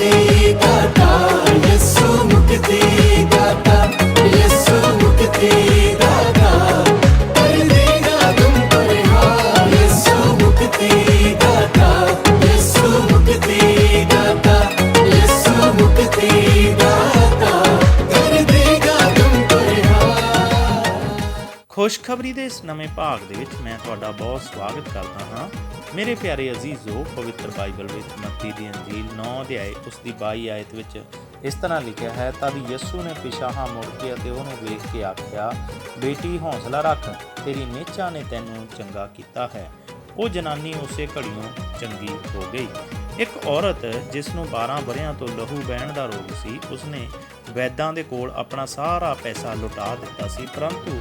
ਮੁਕਤੀ ਖੁਸ਼ਖਬਰੀ ਦੇ ਇਸ ਨਵੇਂ ਭਾਗ ਦੇ ਵਿੱਚ ਮੈਂ ਤੁਹਾਡਾ ਬਹੁਤ ਸਵਾਗਤ ਕਰਦਾ ਹਾਂ। ਮੇਰੇ ਪਿਆਰੇ ਅਜ਼ੀਜ਼ੋ, ਪਵਿੱਤਰ ਬਾਈਬਲ ਵਿੱਚ ਮੱਤੀ ਦੀ ਅੰਜੀਲ 9 ਅਧਿਆਏ ਉਸ ਦੀ 22 ਆਇਤ ਵਿੱਚ ਇਸ ਤਰ੍ਹਾਂ ਲਿਖਿਆ ਹੈ, ਤਦ ਯਿਸੂ ਨੇ ਪਿਛਾਹਾਂ ਮੁੜ ਕੇ ਅਤੇ ਉਹਨੂੰ ਵੇਖ ਕੇ ਆਖਿਆ, ਬੇਟੀ, ਹੌਸਲਾ ਰੱਖ, ਤੇਰੀ ਨਿਹਚਾ ਨੇ ਤੈਨੂੰ ਚੰਗਾ ਕੀਤਾ ਹੈ। ਉਹ ਜਨਾਨੀ ਉਸੇ ਘੜੀਓਂ ਚੰਗੀ ਹੋ ਗਈ। ਇੱਕ ਔਰਤ ਜਿਸ ਨੂੰ 12 ਵਰਿਆਂ ਤੋਂ ਲਹੂ ਬਹਿਣ ਦਾ ਰੋਗ ਸੀ, ਉਸਨੇ ਵੈਦਾਂ ਦੇ ਕੋਲ ਆਪਣਾ ਸਾਰਾ ਪੈਸਾ ਲੁਟਾ ਦਿੱਤਾ ਸੀ, ਪਰੰਤੂ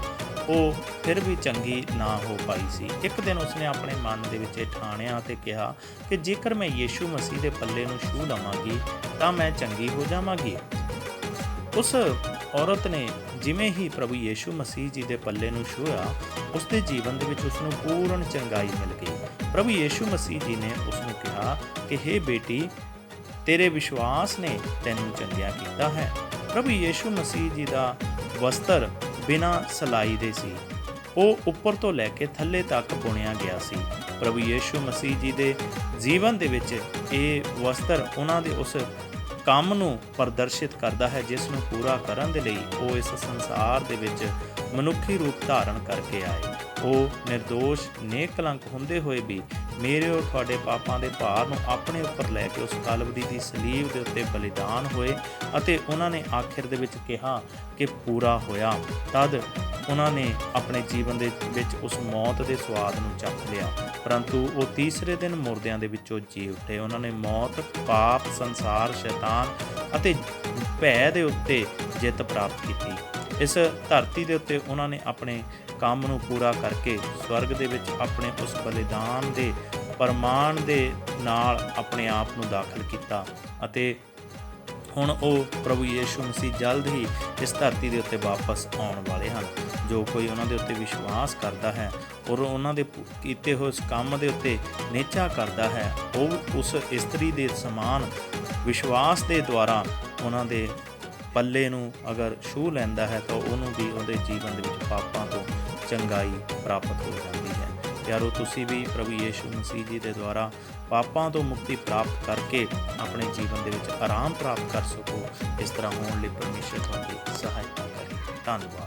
ਉਹ ਫਿਰ ਵੀ ਚੰਗੀ ਨਾ ਹੋ ਪਾਈ ਸੀ। ਇੱਕ ਦਿਨ ਉਸਨੇ ਆਪਣੇ ਮਨ ਦੇ ਵਿੱਚ ਇਹ ਠਾਣਿਆ ਤੇ ਕਿਹਾ ਕਿ ਜੇਕਰ ਮੈਂ ਯੀਸ਼ੂ ਮਸੀਹ ਦੇ ਪੱਲੇ ਨੂੰ ਛੂਹ ਲਵਾਂਗੀ, ਤਾਂ ਮੈਂ ਚੰਗੀ ਹੋ ਜਾਵਾਂਗੀ। ਉਸ ਔਰਤ ਨੇ ਜਿਵੇਂ ਹੀ ਪ੍ਰਭੂ ਯੀਸ਼ੂ ਮਸੀਹ ਜੀ ਦੇ ਪੱਲੇ ਨੂੰ ਛੂਹਿਆ ਉਸ ਦੇ ਜੀਵਨ ਦੇ ਵਿੱਚ ਉਸ ਨੂੰ ਪੂਰਨ ਚੰਗਾਈ ਮਿਲ ਗਈ। ਪ੍ਰਭੂ ਯੀਸ਼ੂ ਮਸੀਹ ਜੀ ਨੇ ਉਸ ਨੂੰ ਕਿਹਾ ਕਿ हे ਬੇਟੀ, ਤੇਰੇ ਵਿਸ਼ਵਾਸ ਨੇ ਤੈਨੂੰ ਚੰਗਿਆ ਕੀਤਾ ਹੈ। ਪ੍ਰਭੂ ਯੀਸ਼ੂ ਮਸੀਹ ਜੀ ਦਾ ਵਸਤਰ ਬਿਨਾਂ ਸਲਾਈ ਦੇ ਸੀ। ਉਹ ਉੱਪਰ ਤੋਂ ਲੈ ਕੇ ਥੱਲੇ ਤੱਕ ਬੁਣਿਆ ਗਿਆ ਸੀ। ਪ੍ਰਭੂ ਯੀਸ਼ੂ ਮਸੀਹ ਜੀ ਦੇ ਜੀਵਨ ਦੇ ਵਿੱਚ ਇਹ ਵਸਤਰ ਉਹਨਾਂ ਦੇ ਉਸ ਕੰਮ ਨੂੰ ਪ੍ਰਦਰਸ਼ਿਤ ਕਰਦਾ ਹੈ, ਜਿਸ ਨੂੰ ਪੂਰਾ ਕਰਨ ਦੇ ਲਈ ਉਹ ਇਸ ਸੰਸਾਰ ਦੇ ਵਿੱਚ ਮਨੁੱਖੀ ਰੂਪ ਧਾਰਨ ਕਰਕੇ ਆਏ। ਉਹ નિર્ਦੋਸ਼ ਨੇਕ ਕਲੰਕ ਹੁੰਦੇ ਹੋਏ ਵੀ ਮੇਰੇ ਔਰ ਤੁਹਾਡੇ ਪਾਪਾਂ ਦੇ ਭਾਰ ਨੂੰ ਆਪਣੇ ਉੱਪਰ ਲੈ ਕੇ ਉਸ ਕਲਵਰੀ ਦੀ ਸਲੀਬ ਦੇ ਉੱਤੇ ਬਲੀਦਾਨ ਹੋਏ ਅਤੇ ਉਹਨਾਂ ਨੇ ਆਖਿਰ ਦੇ ਵਿੱਚ ਕਿਹਾ ਕਿ ਪੂਰਾ ਹੋਇਆ। ਤਦ ਉਹਨਾਂ ਨੇ ਆਪਣੇ ਜੀਵਨ ਦੇ ਵਿੱਚ ਉਸ ਮੌਤ ਦੇ ਸਵਾਦ ਨੂੰ ਚੱਖ ਲਿਆ। ਪਰੰਤੂ ਉਹ ਤੀਸਰੇ ਦਿਨ ਮੁਰਦਿਆਂ ਦੇ ਵਿੱਚੋਂ ਜੀ ਉੱਠੇ। ਉਹਨਾਂ ਨੇ ਮੌਤ, ਪਾਪ, ਸੰਸਾਰ, ਸ਼ੈਤਾਨ ਅਤੇ ਭੈ ਦੇ ਉੱਤੇ ਜਿੱਤ ਪ੍ਰਾਪਤ ਕੀਤੀ। ਇਸ ਧਰਤੀ ਦੇ ਉੱਤੇ ਉਹਨਾਂ ਨੇ ਆਪਣੇ ਕੰਮ ਨੂੰ ਪੂਰਾ ਕਰਕੇ ਸਵਰਗ ਦੇ ਵਿੱਚ ਆਪਣੇ ਉਸ ਬਲੀਦਾਨ ਦੇ ਪਰਮਾਨ ਦੇ ਨਾਲ ਆਪਣੇ ਆਪ ਨੂੰ ਦਾਖਲ ਕੀਤਾ ਅਤੇ ਹੁਣ ਉਹ ਪ੍ਰਭੂ ਯੀਸ਼ੂ ਮਸੀਹ ਜਲਦ ਹੀ ਇਸ ਧਰਤੀ ਦੇ ਉੱਤੇ ਵਾਪਸ ਆਉਣ ਵਾਲੇ ਹਨ, ਜੋ ਕੋਈ ਉਹਨਾਂ ਦੇ ਉੱਤੇ ਵਿਸ਼ਵਾਸ ਕਰਦਾ ਹੈ ਔਰ ਉਹਨਾਂ ਦੇ ਕੀਤੇ ਹੋਏ ਉਸ ਕੰਮ ਦੇ ਉੱਤੇ ਨੇਚਾ ਕਰਦਾ ਹੈ, ਉਹ ਉਸ ਇਸਤਰੀ ਦੇ ਸਮਾਨ ਵਿਸ਼ਵਾਸ ਦੇ ਦੁਆਰਾ ਉਹਨਾਂ ਦੇ ਪੱਲੇ ਨੂੰ ਅਗਰ ਛੂਹ ਲੈਂਦਾ ਹੈ ਤਾਂ ਉਹਨੂੰ ਵੀ ਉਹਦੇ ਜੀਵਨ ਦੇ ਵਿੱਚ ਪਾਪਾਂ ਤੋਂ ਚੰਗਾਈ ਪ੍ਰਾਪਤ ਹੋ ਜਾਂਦੀ ਹੈ। ਪਿਆਰੋ, ਤੁਸੀਂ ਵੀ ਪ੍ਰਭੂ ਯੀਸ਼ੂ ਮਸੀਹ ਜੀ ਦੇ ਦੁਆਰਾ ਪਾਪਾਂ ਤੋਂ ਮੁਕਤੀ ਪ੍ਰਾਪਤ ਕਰਕੇ ਆਪਣੇ ਜੀਵਨ ਦੇ ਵਿੱਚ ਆਰਾਮ ਪ੍ਰਾਪਤ ਕਰ ਸਕੋ। ਇਸ ਤਰ੍ਹਾਂ ਹੋਣ ਲਈ ਪਰਮੇਸ਼ਰ ਤੁਹਾਡੀ ਸਹਾਇਤਾ ਕਰੇ। ਧੰਨਵਾਦ।